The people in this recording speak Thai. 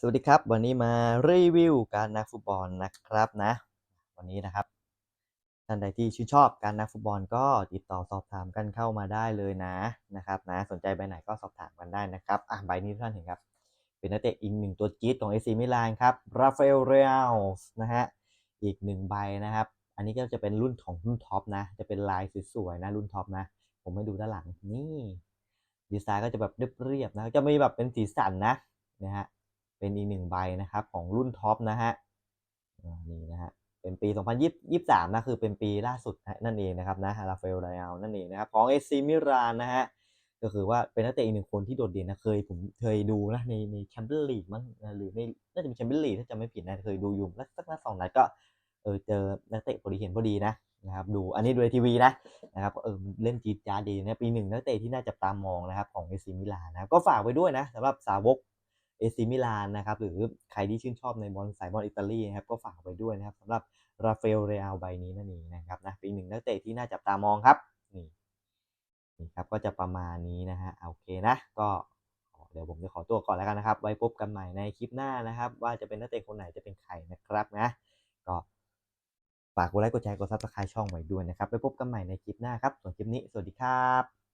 สวัสดีครับ วันนี้มารีวิวการนักฟุตบอลนะครับนะ วันนี้นะครับท่านใดที่ชื่นชอบการนักฟุตบอลก็ติดต่อสอบถามกันเข้ามาได้เลยนะนะครับนะสนใจใบไหนก็สอบถามกันได้นะครับอะใบนี้ท่านเห็นครับ เป็นนักเตะอีกหนึ่งตัวจี๊ดของเอซีมิลานครับราฟาเอลเรอัลส์นะฮะอีกหนึ่งใบนะครับ อันนี้ก็จะเป็นรุ่นของรุ่นท็อปนะ จะเป็นลายสวยๆนะรุ่นท็อปนะ ผมไม่ดูด้านหลังนี่ดีไซน์ก็จะแบบเรียบๆนะจะมีแบบเป็นสีสันนะนะฮะ เป็นอีกหนึ่งใบนะครับของรุ่นท็อปนะฮะนี่นะฮะเป็นปี 2023นะคือเป็นปีล่าสุดนั่นเองนะครับนะราฟาเอลไดอานั่นเองนะครับของเอซีมิรานนะฮะก็คือว่าเป็นนักเตะอีกหนึ่งคนที่โดดเด่นนะเคยผมเคยดูนะในในแชมเปี้ยนลีกมั้งหรือในน่าจะเป็นแชมเปี้ยนลีกถ้าจำไม่ผิดนะเคยดูอยู่แล้วสักนัดสองนัดก็เออเจอนักเตะพอดีเห็นพอดีนะนะครับดูอันนี้ดูในทีวีนะนะครับเออเล่นจีดจ้าดีนะปีหนึ่งนักเตะที่น่าจับตามองนะครับของเอซีมิลานนะครับก็ฝากไว้ด้วยนะสำหรับสาวก เอซิมิลานนะครับหรือใครที่ชื่นชอบในบอลสายบอลอิตาลีนะครับก็ฝากไว้ด้วยนะครับสำหรับราฟาเอลเรอัลใบนี้นั่นเองนะครับนะเป็นหนึ่งนักเตะที่น่าจับตามองครับนี่นี่ครับก็จะประมาณนี้นะฮะโอเคนะก็เดี๋ยวผมจะขอตัวก่อนแล้วกันนะครับ ไว้พบกันใหม่ในคลิปหน้านะครับ ว่าจะเป็นนักเตะคนไหนจะเป็นใครนะครับนะ ก็ฝากกดไลค์กดแชร์กดซับสไครต์ช่องไว้ด้วยนะครับไว้พบกันใหม่ในคลิปหน้าครับส่วนคลิปนี้สวัสดีครับ